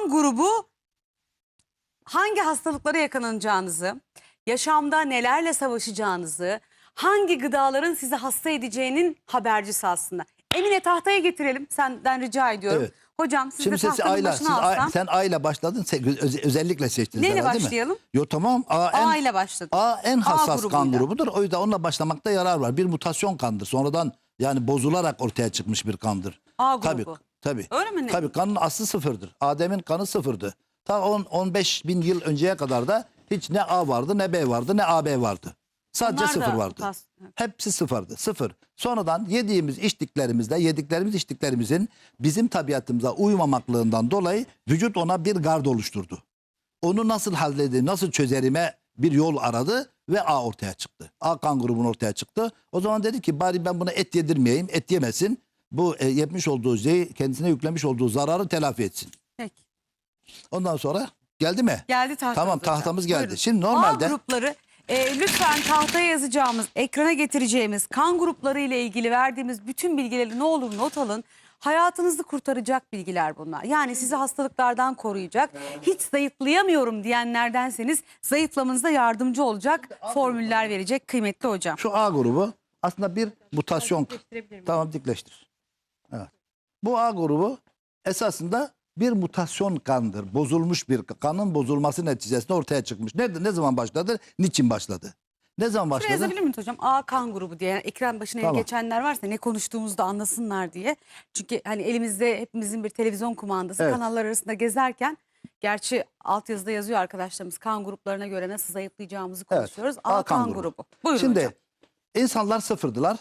kan grubu hangi hastalıklara yakalanacağınızı, yaşamda nelerle savaşacağınızı, hangi gıdaların sizi hasta edeceğinin habercisi aslında. Emine tahtaya getirelim senden rica ediyorum. Evet. Hocam siz Şimdi de siz tahtanın ayla, başına siz alsam. sen ayla başladın, sen öz- özellikle seçtiniz Neyle herhalde, değil mi? başlayalım? Yo tamam. A, A en, ile başladık. A en hassas kan grubuyla. grubudur. O yüzden onunla başlamakta yarar var. Bir mutasyon kandır. Sonradan yani bozularak ortaya çıkmış bir kandır. A grubu. tabii. Öyle mi? Tabii kanın aslı sıfırdır. Adem'in kanı sıfırdı. Ta 10-15 bin yıl önceye kadar da hiç ne A vardı ne B vardı ne AB vardı. Sadece Bunlar da sıfır vardı. mutas- Hepsi sıfırdı. Sıfır. Sonradan yediğimiz içtiklerimizde yediklerimiz içtiklerimizin bizim tabiatımıza uymamaklığından dolayı vücut ona bir gard oluşturdu. Onu nasıl halledeyim, nasıl çözerime bir yol aradı ve A ortaya çıktı. A kan grubun ortaya çıktı. O zaman dedi ki bari ben buna et yedirmeyeyim, et yemesin. Bu e, yapmış olduğu şeyi, kendisine yüklemiş olduğu zararı telafi etsin. Peki. Ondan sonra geldi mi? Geldi tahtamız Tamam, hocam. tahtamız geldi. Buyurun. Şimdi normalde- A grupları e, lütfen tahtaya yazacağımız, ekrana getireceğimiz kan grupları ile ilgili verdiğimiz bütün bilgileri ne olur not alın. Hayatınızı kurtaracak bilgiler bunlar. Yani sizi hastalıklardan koruyacak. Hiç zayıflayamıyorum diyenlerdenseniz zayıflamanıza yardımcı olacak formüller verecek kıymetli hocam. Şu A grubu aslında bir mutasyon. Tamam dikleştir. Evet. Bu A grubu esasında bir mutasyon kandır. Bozulmuş bir kanın bozulması neticesinde ortaya çıkmış. Ne, ne zaman başladı? Niçin başladı? Ne zaman Şuraya başladı? yazabilir miyim hocam? A kan grubu diye yani ekran başına Tamam. geçenler varsa ne konuştuğumuzu da anlasınlar diye. Çünkü hani elimizde hepimizin bir televizyon kumandası Evet. kanallar arasında gezerken gerçi altyazıda yazıyor arkadaşlarımız kan gruplarına göre nasıl zayıflayacağımızı Evet, konuşuyoruz. A A, kan, kan grubu. grubu. Buyurun Şimdi hocam. insanlar sıfırdılar.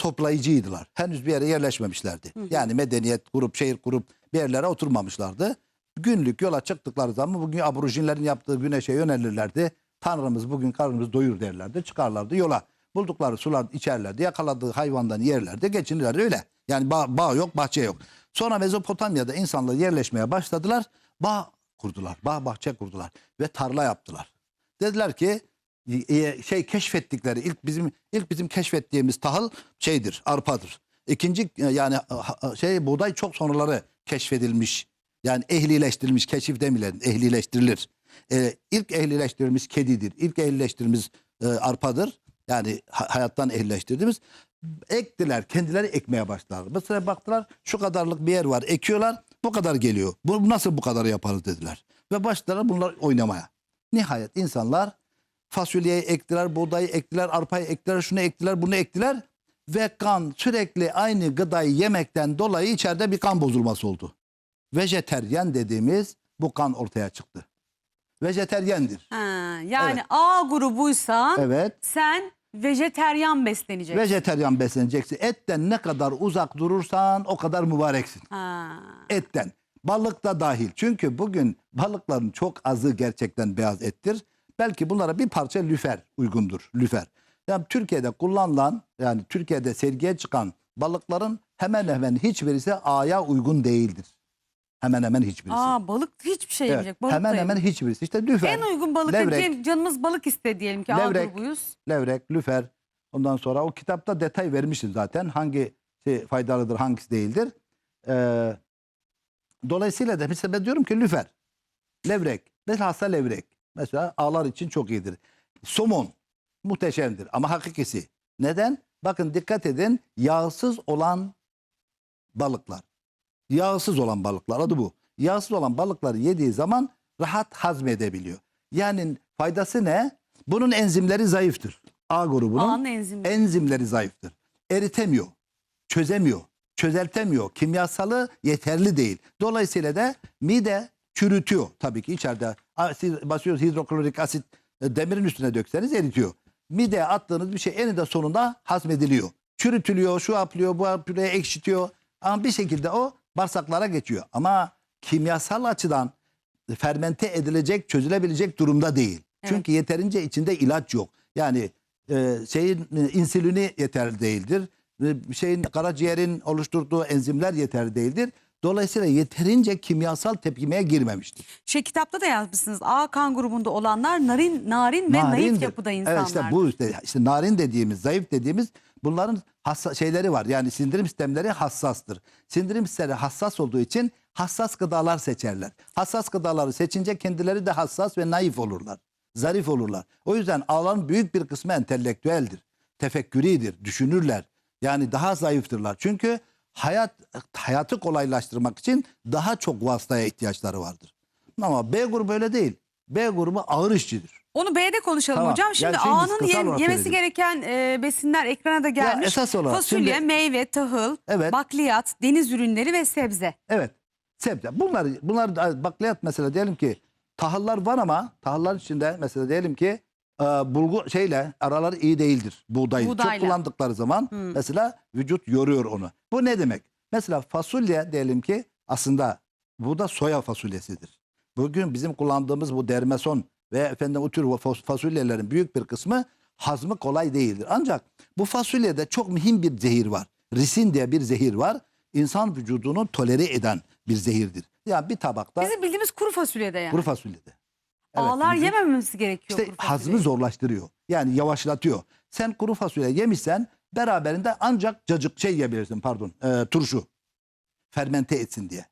Toplayıcıydılar. Henüz bir yere yerleşmemişlerdi. Yani medeniyet kurup şehir kurup bir yerlere oturmamışlardı. Günlük yola çıktıkları zaman bugün aborjinlerin yaptığı güneşe yönelirlerdi. Tanrımız bugün karnımızı doyur derlerdi. Çıkarlardı yola. Buldukları sular içerlerdi. Yakaladığı hayvandan yerlerdi. Geçinirlerdi öyle. Yani bağ, bağ yok bahçe yok. Sonra Mezopotamya'da insanlar yerleşmeye başladılar. Bağ kurdular. Bağ bahçe kurdular. Ve tarla yaptılar. Dediler ki şey keşfettikleri ilk bizim ilk bizim keşfettiğimiz tahıl şeydir arpadır. İkinci e, yani ha- şey buğday çok sonraları keşfedilmiş. Yani ehlileştirilmiş keşif demilen ehlileştirilir. E, ilk ehlileştirilmiş kedidir. İlk ehlileştirilmiş e, arpadır. Yani ha- hayattan ehlileştirdiğimiz ektiler. Kendileri ekmeye başladılar. Mesela baktılar şu kadarlık bir yer var. Ekiyorlar bu kadar geliyor. Bu nasıl bu kadar yaparız dediler. Ve başladılar bunlar oynamaya. Nihayet insanlar fasulyeyi ektiler, buğdayı ektiler, arpayı ektiler, şunu ektiler, bunu ektiler. Ve kan sürekli aynı gıdayı yemekten dolayı içeride bir kan bozulması oldu. Vejeteryen dediğimiz bu kan ortaya çıktı. Vejeteryendir. Ha, yani Evet. A grubuysan Evet. sen vejeteryan besleneceksin. Vejeteryan besleneceksin. Etten ne kadar uzak durursan o kadar mübareksin. ha. etten. Balık da dahil. Çünkü bugün balıkların çok azı gerçekten beyaz ettir. Belki bunlara bir parça lüfer uygundur. Lüfer. Yani Türkiye'de kullanılan yani Türkiye'de sergiye çıkan balıkların hemen hemen hiçbirisi A'ya uygun değildir. Hemen hemen hiçbirisi. Aa balık hiçbir şey Evet, yemeyecek. Balık hemen hemen hiçbirisi. İşte lüfer, En uygun balık levrek, canımız balık iste diyelim ki A Levrek. grubuyuz. levrek, lüfer. Ondan sonra o kitapta detay vermişiz zaten. Hangisi faydalıdır, hangisi değildir. Ee, dolayısıyla da mesela ben diyorum ki lüfer, levrek, bilhassa levrek. Mesela ağlar için çok iyidir. Somon muhteşemdir ama hakikisi. Neden? Bakın dikkat edin yağsız olan balıklar. Yağsız olan balıklar adı bu. Yağsız olan balıkları yediği zaman rahat hazmedebiliyor. Yani faydası ne? Bunun enzimleri zayıftır. A grubunun A'nın enzimi. enzimleri zayıftır. Eritemiyor, çözemiyor, çözeltemiyor. Kimyasalı yeterli değil. Dolayısıyla da mide çürütüyor tabii ki içeride. Siz basıyoruz hidroklorik asit e, demirin üstüne dökseniz eritiyor. Mideye attığınız bir şey eninde sonunda hazmediliyor. Çürütülüyor, şu yapılıyor, bu yapılıyor, ekşitiyor. Ama bir şekilde o bağırsaklara geçiyor. Ama kimyasal açıdan fermente edilecek, çözülebilecek durumda değil. Evet. Çünkü yeterince içinde ilaç yok. Yani e, şeyin e, insülini yeterli değildir. E, şeyin karaciğerin oluşturduğu enzimler yeterli değildir. Dolayısıyla yeterince kimyasal tepkimeye girmemiştir. Şey kitapta da yazmışsınız. A kan grubunda olanlar narin, narin ve naif Narindir. yapıda insanlar. Evet işte bu işte, işte narin dediğimiz, zayıf dediğimiz bunların hassa, şeyleri var. Yani sindirim sistemleri hassastır. Sindirim sistemleri hassas olduğu için hassas gıdalar seçerler. Hassas gıdaları seçince kendileri de hassas ve naif olurlar. Zarif olurlar. O yüzden ağların büyük bir kısmı entelektüeldir. Tefekküridir, düşünürler. Yani daha zayıftırlar. Çünkü hayat hayatı kolaylaştırmak için daha çok vasıtaya ihtiyaçları vardır. Ama B grubu öyle değil. B grubu ağır işçidir. Onu B'de konuşalım Tamam. hocam. Şimdi Yani şeyimiz A'nın kısa ye- olarak yemesi gereken e, besinler ekrana da gelmiş. esas olarak Fasulye, şimdi- meyve, tahıl, Evet. bakliyat, deniz ürünleri ve sebze. Evet. Sebze. Bunlar bunlar da- bakliyat mesela diyelim ki tahıllar var ama tahıllar içinde mesela diyelim ki e, bulgu şeyle araları iyi değildir. Buğday. Çok kullandıkları zaman mesela vücut yoruyor onu. Bu ne demek? Mesela fasulye diyelim ki aslında bu da soya fasulyesidir. Bugün bizim kullandığımız bu dermeson ve efendim o tür fas- fasulyelerin büyük bir kısmı hazmı kolay değildir. Ancak bu fasulyede çok mühim bir zehir var. Risin diye bir zehir var. İnsan vücudunu tolere eden bir zehirdir. Yani bir tabakta Bizim bildiğimiz kuru fasulyede yani. kuru fasulyede. Evet, Ağlar vücut- yemememiz gerekiyor işte hazmı zorlaştırıyor. Yani yavaşlatıyor. Sen kuru fasulye yemişsen beraberinde ancak cacık şey yiyebilirsin pardon e, turşu. Fermente etsin diye.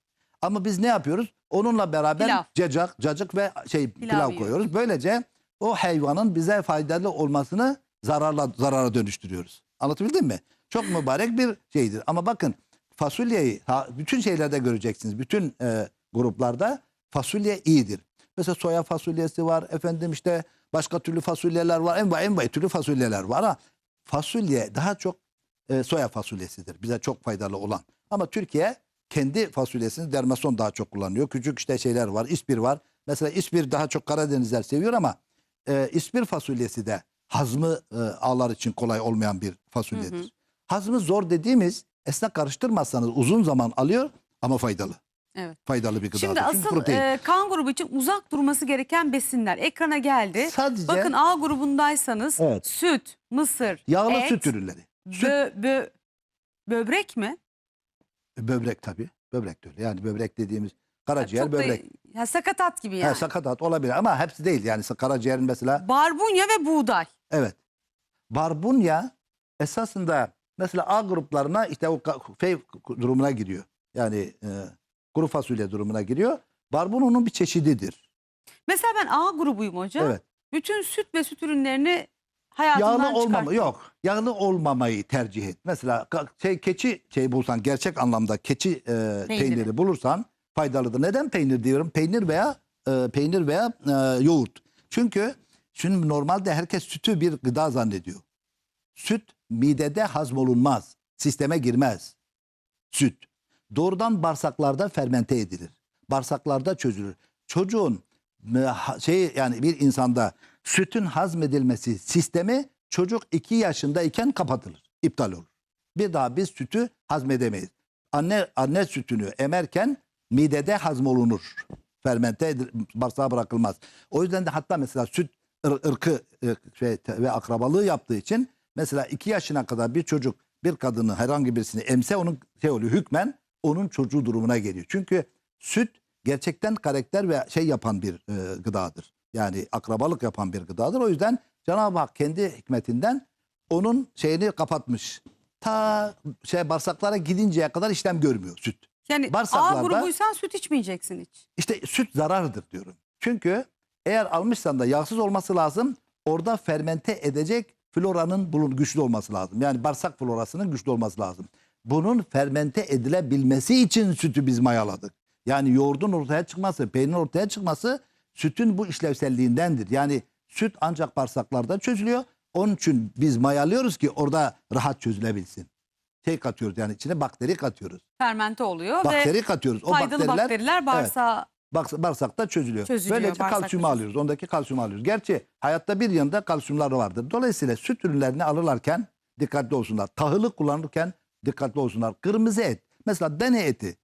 Ama biz ne yapıyoruz? Onunla beraber Pilav. cacık, cacık ve şey pilav, yiyoruz. koyuyoruz. Böylece o hayvanın bize faydalı olmasını zararla zarara dönüştürüyoruz. Anlatabildim mi? Çok mübarek bir şeydir. Ama bakın fasulyeyi bütün şeylerde göreceksiniz. Bütün e, gruplarda fasulye iyidir. Mesela soya fasulyesi var. Efendim işte başka türlü fasulyeler var. En en vay türlü fasulyeler var ama fasulye daha çok e, soya fasulyesidir. Bize çok faydalı olan. Ama Türkiye kendi fasulyesini dermason daha çok kullanıyor. Küçük işte şeyler var. İspir var. Mesela ispir daha çok Karadenizler seviyor ama e, ispir fasulyesi de hazmı e, ağlar için kolay olmayan bir fasulyedir. Hazmı zor dediğimiz esna karıştırmazsanız uzun zaman alıyor ama faydalı. Evet. Faydalı bir gıdadır. Şimdi asıl e, kan grubu için uzak durması gereken besinler ekrana geldi. Sadece Bakın A grubundaysanız Evet. süt, mısır, yağlı et, süt ürünleri. Süt, bö- bö- böbrek mi? böbrek tabii. Böbrek de öyle. Yani böbrek dediğimiz karaciğer da- böbrek. ya sakatat gibi Ha, yani. sakatat olabilir ama hepsi değil. Yani karaciğerin mesela Barbunya ve buğday. evet. Barbunya esasında mesela A gruplarına işte o şey durumuna giriyor. Yani e, kuru fasulye durumuna giriyor. Barbunya'nın bir çeşididir. Mesela ben A grubuyum hocam. Evet. Bütün süt ve süt ürünlerini hayatımdan Yağlı olmama çıkarttım. yok. Yağlı olmamayı tercih et. Mesela ka- şey keçi şey bulsan gerçek anlamda keçi e, peyniri. bulursan faydalıdır. Neden peynir diyorum? Peynir veya e, peynir veya e, yoğurt. Çünkü şimdi normalde herkes sütü bir gıda zannediyor. Süt midede hazmolunmaz. Sisteme girmez. Süt. Doğrudan bağırsaklarda fermente edilir. Bağırsaklarda çözülür. Çocuğun şey yani bir insanda sütün hazmedilmesi sistemi çocuk 2 yaşındayken kapatılır. iptal olur. Bir daha biz sütü hazmedemeyiz. Anne anne sütünü emerken midede hazmolunur. Fermente edilir, bağırsağa bırakılmaz. O yüzden de hatta mesela süt ır- ırkı e, şey, ve akrabalığı yaptığı için mesela 2 yaşına kadar bir çocuk bir kadını herhangi birisini emse onun şey oluyor hükmen onun çocuğu durumuna geliyor. Çünkü süt gerçekten karakter ve şey yapan bir e, gıdadır. Yani akrabalık yapan bir gıdadır. O yüzden Cenab-ı Hak kendi hikmetinden onun şeyini kapatmış. Ta şey bağırsaklara gidinceye kadar işlem görmüyor süt. Yani A grubuysan süt içmeyeceksin hiç. İşte süt zarardır diyorum. Çünkü eğer almışsan da yağsız olması lazım. Orada fermente edecek floranın bulun güçlü olması lazım. Yani bağırsak florasının güçlü olması lazım. Bunun fermente edilebilmesi için sütü biz mayaladık. Yani yoğurdun ortaya çıkması, peynirin ortaya çıkması sütün bu işlevselliğindendir. Yani süt ancak bağırsaklarda çözülüyor. Onun için biz mayalıyoruz ki orada rahat çözülebilsin. Şey katıyoruz yani içine bakteri katıyoruz. Fermente oluyor Bakteri ve katıyoruz. O faydalı bakteriler, bakteriler bağırsağa Baks- bağırsakta çözülüyor. Çözülüyor, Böylece bağırsak kalsiyumu çözülüyor. alıyoruz. Ondaki kalsiyumu alıyoruz. Gerçi hayatta bir yanında kalsiyumlar vardır. Dolayısıyla süt ürünlerini alırlarken dikkatli olsunlar. Tahılı kullanırken dikkatli olsunlar. Kırmızı et. Mesela dene eti.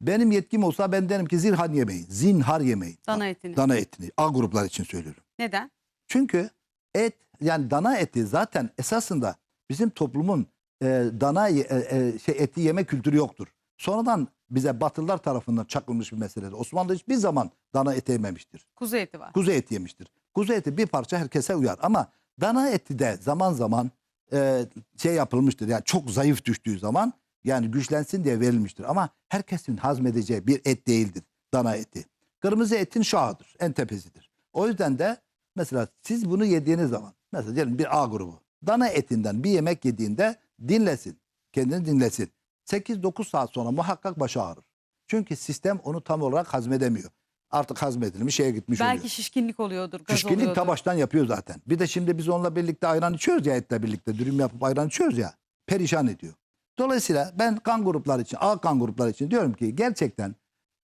Benim yetkim olsa ben derim ki zinhar yemeyin. Zinhar yemeyin. dana etini. Dana etini. A gruplar için söylüyorum. Neden? Çünkü et yani dana eti zaten esasında bizim toplumun e, dana e, e, şey eti yeme kültürü yoktur. Sonradan bize Batılılar tarafından çakılmış bir meseledir. Osmanlı hiçbir zaman dana eti yememiştir. Kuzu eti var. Kuzu eti yemiştir. Kuzu eti bir parça herkese uyar ama dana eti de zaman zaman e, şey yapılmıştır. Yani çok zayıf düştüğü zaman yani güçlensin diye verilmiştir. Ama herkesin hazmedeceği bir et değildir dana eti. Kırmızı etin şahıdır, en tepesidir. O yüzden de mesela siz bunu yediğiniz zaman mesela diyelim bir A grubu dana etinden bir yemek yediğinde dinlesin, kendini dinlesin. 8-9 saat sonra muhakkak başı ağrır. Çünkü sistem onu tam olarak hazmedemiyor. Artık hazmedilmiş şeye gitmiş oluyor. Belki şişkinlik oluyordur, gaz Şişkinlik oluyordur. ta baştan yapıyor zaten. Bir de şimdi biz onunla birlikte ayran içiyoruz ya etle birlikte. Dürüm yapıp ayran içiyoruz ya. Perişan ediyor. Dolayısıyla ben kan grupları için, A kan grupları için diyorum ki gerçekten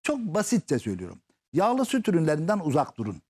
çok basitçe söylüyorum. Yağlı süt ürünlerinden uzak durun.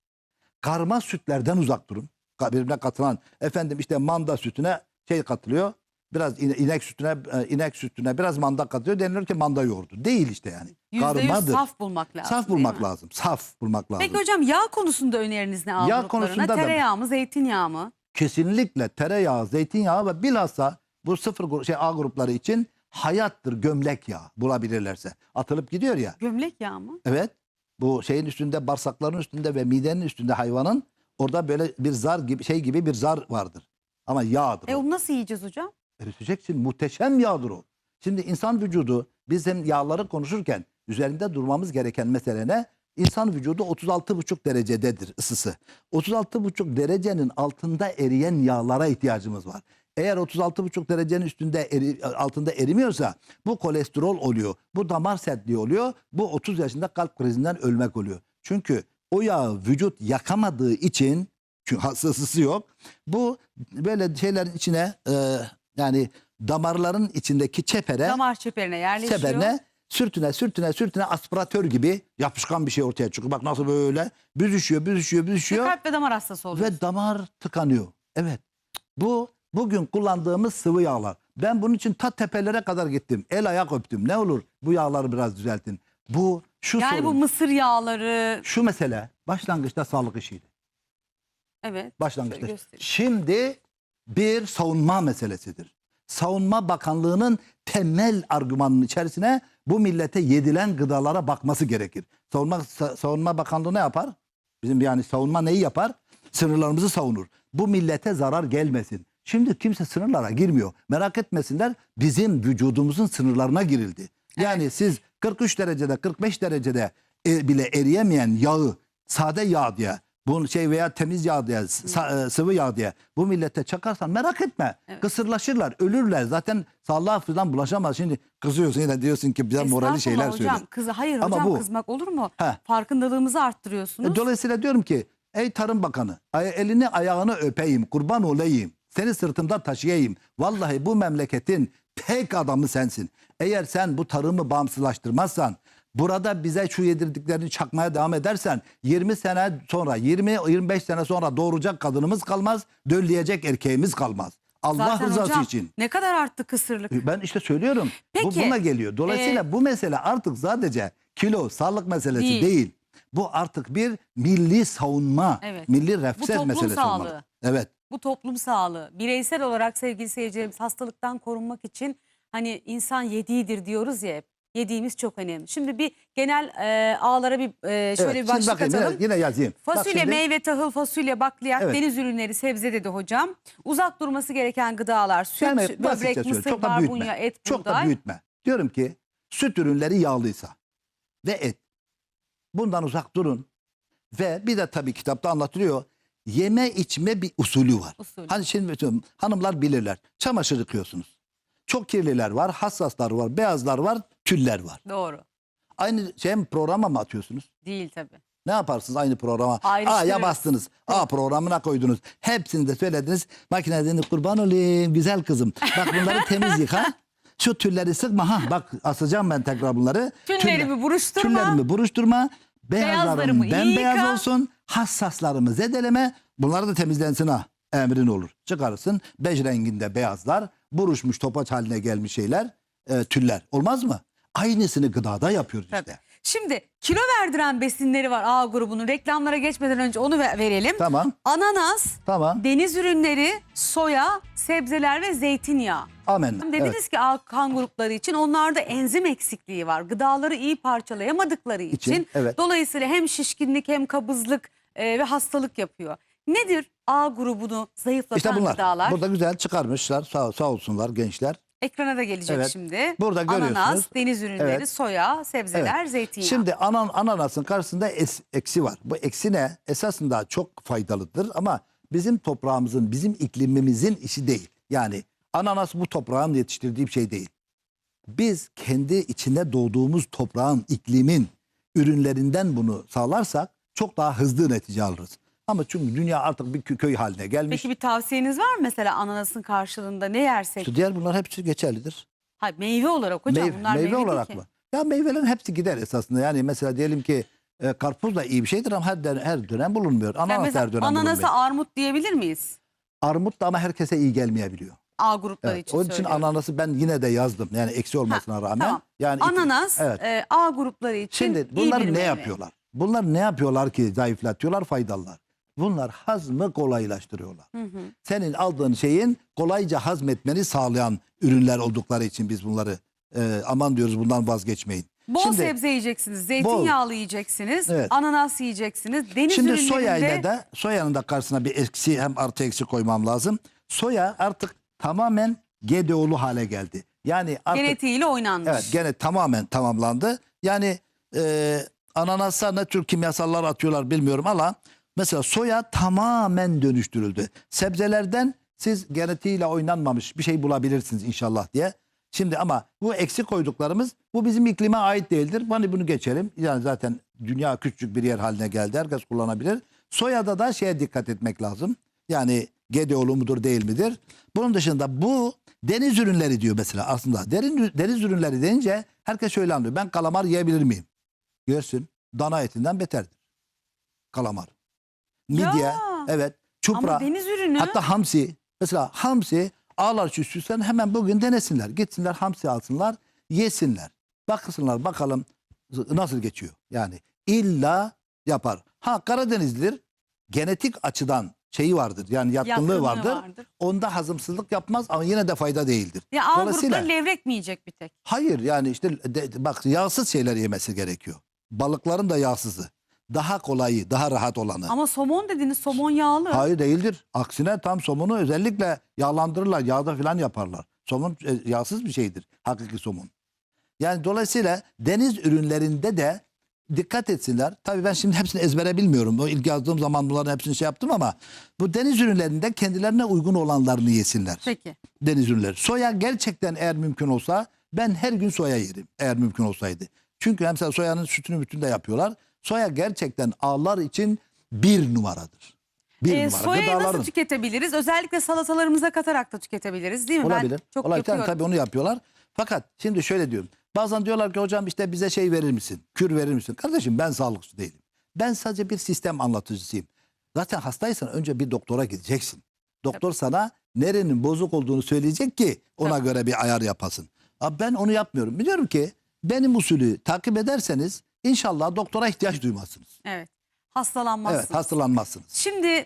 Karma sütlerden uzak durun. Birbirine katılan efendim işte manda sütüne şey katılıyor. Biraz ine- inek sütüne e, inek sütüne biraz manda katıyor. Deniliyor ki manda yoğurdu. Değil işte yani. Yüzde yüz Karmadır. saf bulmak lazım. Saf değil bulmak mi? lazım. Saf bulmak lazım. Peki hocam yağ konusunda öneriniz ne Yağ konusunda da- Tereyağı mı, zeytinyağı mı? kesinlikle tereyağı, zeytinyağı ve bilhassa bu sıfır gru- şey A grupları için hayattır gömlek yağı bulabilirlerse. Atılıp gidiyor ya. Gömlek yağı mı? Evet. Bu şeyin üstünde bağırsakların üstünde ve midenin üstünde hayvanın orada böyle bir zar gibi şey gibi bir zar vardır. Ama yağdır. E o. onu nasıl yiyeceğiz hocam? Eriteceksin. Muhteşem yağdır o. Şimdi insan vücudu biz hem yağları konuşurken üzerinde durmamız gereken mesele ne? İnsan vücudu 36,5 derecededir ısısı. 36,5 derecenin altında eriyen yağlara ihtiyacımız var. Eğer 36,5 derecenin üstünde eri- altında erimiyorsa bu kolesterol oluyor. Bu damar sertliği oluyor. Bu 30 yaşında kalp krizinden ölmek oluyor. Çünkü o yağı vücut yakamadığı için çünkü hassasısı yok. Bu böyle şeylerin içine e, yani damarların içindeki çepere Damar çeperine yerleşiyor. seferine sürtüne sürtüne sürtüne aspiratör gibi yapışkan bir şey ortaya çıkıyor. Bak nasıl böyle büzüşüyor büzüşüyor Ve büzüşüyor kalp ve damar hastası oluyor. ve damar tıkanıyor. Evet bu bugün kullandığımız sıvı yağlar. Ben bunun için ta tepelere kadar gittim. El ayak öptüm. Ne olur bu yağları biraz düzeltin. Bu şu yani sorun, bu mısır yağları. şu mesele başlangıçta sağlık işiydi. Evet. Başlangıçta. Göstereyim. Şimdi bir savunma meselesidir. Savunma Bakanlığı'nın temel argümanının içerisine bu millete yedilen gıdalara bakması gerekir. Savunma Sa- Savunma Bakanlığı ne yapar? Bizim yani savunma neyi yapar? Sınırlarımızı savunur. Bu millete zarar gelmesin. Şimdi kimse sınırlara girmiyor. Merak etmesinler bizim vücudumuzun sınırlarına girildi. Yani siz 43 derecede 45 derecede e, bile eriyemeyen yağı sade yağ diye bu şey veya temiz yağ diye sa- e, sıvı yağ diye bu millete çakarsan merak etme. Evet. Kısırlaşırlar, ölürler. Zaten sağlığa falan bulaşamaz. Şimdi kızıyorsun yine diyorsun ki bize morali şeyler hocam. söyle. Kız, hayır Ama hocam bu- kızmak olur mu? He. Farkındalığımızı arttırıyorsunuz. E, Dolayısıyla diyorum ki ey Tarım Bakanı elini ayağını öpeyim kurban olayım seni sırtımda taşıyayım. Vallahi bu memleketin tek adamı sensin. Eğer sen bu tarımı bağımsızlaştırmazsan burada bize şu yedirdiklerini çakmaya devam edersen 20 sene sonra 20-25 sene sonra doğuracak kadınımız kalmaz dölleyecek erkeğimiz kalmaz. Allah Zaten rızası hocam, için. Ne kadar arttı kısırlık? Ben işte söylüyorum. Bu Peki, buna geliyor. Dolayısıyla e, bu mesele artık sadece kilo, sağlık meselesi Değil. değil. Bu artık bir milli savunma, Evet. milli toplum meselesi sağlığı. olmalı. Evet. Bu toplum sağlığı. Bireysel olarak sevgili seyircilerimiz hastalıktan korunmak için hani insan yediğidir diyoruz ya hep. Yediğimiz çok önemli. Şimdi bir genel e, ağlara bir e, şöyle evet. bir başlık bakın atalım. yine, yine yazayım. Fasulye, şimdi- meyve, tahıl, fasulye, bakliyat, Evet. deniz ürünleri, sebze dedi hocam. Uzak durması gereken gıdalar, süt, Yani böbrek, söylüyorum. mısır, Çok da barbunya, et, Çok da buğday. büyütme. Diyorum ki süt ürünleri yağlıysa ve et. Bundan uzak durun. Ve bir de tabii kitapta anlatılıyor. Yeme içme bir usulü var. Usulü. Hani şimdi hanımlar bilirler. Çamaşır yıkıyorsunuz. Çok kirliler var, hassaslar var, beyazlar var, tüller var. Doğru. Aynı şey mi programa mı atıyorsunuz? Değil tabii. Ne yaparsınız aynı programa? A'ya bastınız. A programına koydunuz. Hepsini de söylediniz. Makineden kurban olayım güzel kızım. Bak bunları temiz yıka. Şu tülleri sıkma. Ha bak asacağım ben tekrar bunları. Tüllerimi Tüller- buruşturma. Tüllerimi buruşturma. Beyazlarımı Beyazlarım iyi bembeyaz yıka. olsun. Hassaslarımı zedeleme. Bunları da temizlensin ha. Emrin olur. Çıkarırsın. Bej renginde beyazlar. Buruşmuş topaç haline gelmiş şeyler. e, tüller. Olmaz mı? Aynısını gıdada yapıyoruz Tabii. işte. Şimdi kilo verdiren besinleri var A grubunun. Reklamlara geçmeden önce onu ve- verelim. Tamam. Ananas, Tamam. deniz ürünleri, soya, sebzeler ve zeytinyağı. Amenna. Dediniz Evet. ki A kan grupları için onlarda enzim eksikliği var. Gıdaları iyi parçalayamadıkları için. İçin, evet. Dolayısıyla hem şişkinlik hem kabızlık e, ve hastalık yapıyor. Nedir A grubunu zayıflatan İşte bunlar. gıdalar? Burada güzel çıkarmışlar. Sağ, sağ olsunlar gençler. Ekrana da gelecek Evet. şimdi. Burada görüyorsunuz. Ananas, deniz ürünleri, Evet. soya, sebzeler, Evet. zeytinyağı. Şimdi anan, ananasın karşısında es- eksi var. Bu eksi ne? Esasında çok faydalıdır ama bizim toprağımızın, bizim iklimimizin işi değil. Yani ananas bu toprağın yetiştirdiği bir şey değil. Biz kendi içinde doğduğumuz toprağın, iklimin ürünlerinden bunu sağlarsak çok daha hızlı netice alırız. Ama çünkü dünya artık bir kö- köy haline gelmiş. Peki bir tavsiyeniz var mı mesela ananasın karşılığında ne yersek? İşte diğer bunlar hepsi geçerlidir. Hayır, meyve olarak hocam Meyve, bunlar meyve değil olarak ki. mı? Ya meyvelerin hepsi gider esasında. Yani mesela diyelim ki e, karpuz da iyi bir şeydir ama her, dönem, her dönem bulunmuyor. Yani Ananas mesela her dönem ananasa bulunmuyor. armut diyebilir miyiz? Armut da ama herkese iyi gelmeyebiliyor. A grupları Evet, için onun için söylüyorum. ananası ben yine de yazdım. Yani eksi olmasına rağmen. Tamam. Yani iki- Ananas Evet. e, A grupları için Şimdi iyi bunlar bir ne meyve. yapıyorlar? Bunlar ne yapıyorlar ki zayıflatıyorlar faydalılar? Bunlar hazmı kolaylaştırıyorlar. Senin aldığın şeyin kolayca hazmetmeni sağlayan ürünler oldukları için biz bunları e, aman diyoruz bundan vazgeçmeyin. Bol Şimdi- sebze yiyeceksiniz, zeytinyağlı yiyeceksiniz, Evet. ananas yiyeceksiniz, deniz Şimdi ürünlerinde soya ile de soyanın da karşısına bir eksi hem artı eksi koymam lazım. Soya artık tamamen GDO'lu hale geldi. Yani artık genetiğiyle oynanmış. evet gene tamamen tamamlandı. Yani e, ananasa ne tür kimyasallar atıyorlar bilmiyorum ama mesela soya tamamen dönüştürüldü. Sebzelerden siz genetiğiyle oynanmamış bir şey bulabilirsiniz inşallah diye. Şimdi ama bu eksik koyduklarımız bu bizim iklime ait değildir. Hani bunu geçelim. Yani zaten dünya küçük bir yer haline geldi. Herkes kullanabilir. Soyada da şeye dikkat etmek lazım. Yani GDO'lu mudur değil midir? Bunun dışında bu deniz ürünleri diyor mesela aslında. Derin, deniz ürünleri deyince herkes şöyle anlıyor. Ben kalamar yiyebilir miyim? Görsün. Dana etinden beterdir. Kalamar. Midye. Ya. Evet. Çupra. Ama deniz ürünü Hatta hamsi. Mesela hamsi ağlar süslüysen hemen bugün denesinler. Gitsinler hamsi alsınlar yesinler. Baksınlar bakalım nasıl geçiyor. Yani illa yapar. Ha Karadenizlidir. Genetik açıdan şeyi vardır. Yani yatkınlığı, Yatkınlığı vardır. vardır. Onda hazımsızlık yapmaz ama yine de fayda değildir. ya A grupları levrek mi yiyecek bir tek? Hayır yani işte de- bak yağsız şeyler yemesi gerekiyor. Balıkların da yağsızı. Daha kolayı, daha rahat olanı. Ama somon dediniz somon yağlı. Hayır değildir. Aksine tam somonu özellikle yağlandırırlar. Yağda falan yaparlar. Somon e, yağsız bir şeydir. Hakiki somon. Yani dolayısıyla deniz ürünlerinde de dikkat etsinler. Tabii ben şimdi hepsini ezbere bilmiyorum. O ilk yazdığım zaman bunların hepsini şey yaptım ama bu deniz ürünlerinde kendilerine uygun olanlarını yesinler. Peki. Deniz ürünleri. Soya gerçekten eğer mümkün olsa ben her gün soya yerim eğer mümkün olsaydı. Çünkü mesela soyanın sütünü bütün de yapıyorlar. Soya gerçekten ağlar için bir numaradır. Bir Ee, numara. soyayı Gıdaların. nasıl tüketebiliriz? Özellikle salatalarımıza katarak da tüketebiliriz değil mi? Olabilir. Ben çok Olabilir. Tabii, yapıyorum. tabii onu yapıyorlar. Fakat şimdi şöyle diyorum. Bazen diyorlar ki hocam işte bize şey verir misin? Kür verir misin? Kardeşim ben sağlıkçı değilim. Ben sadece bir sistem anlatıcısıyım. Zaten hastaysan önce bir doktora gideceksin. Doktor sana nerenin bozuk olduğunu söyleyecek ki ona Tabii. göre bir ayar yapasın. Abi ben onu yapmıyorum. Biliyorum ki benim usulü takip ederseniz inşallah doktora ihtiyaç duymazsınız. Evet. Hastalanmazsınız. Evet hastalanmazsınız. Şimdi